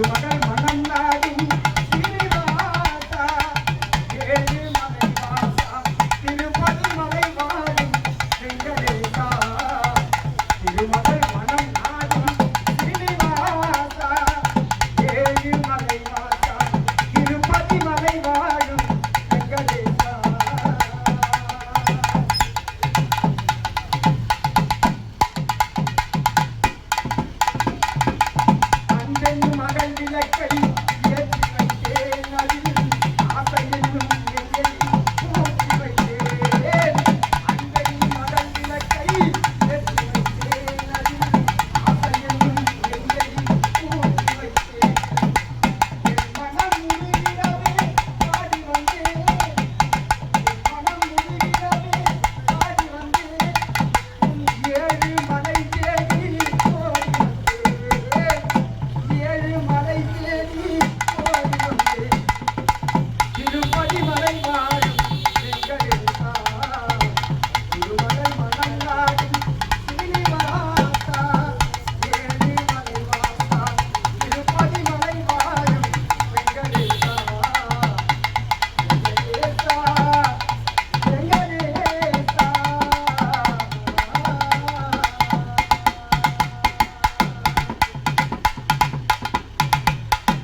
திருமகள் மனம் நாடும் திருமலை வாடும் திருமகள் மகள் விளக்கை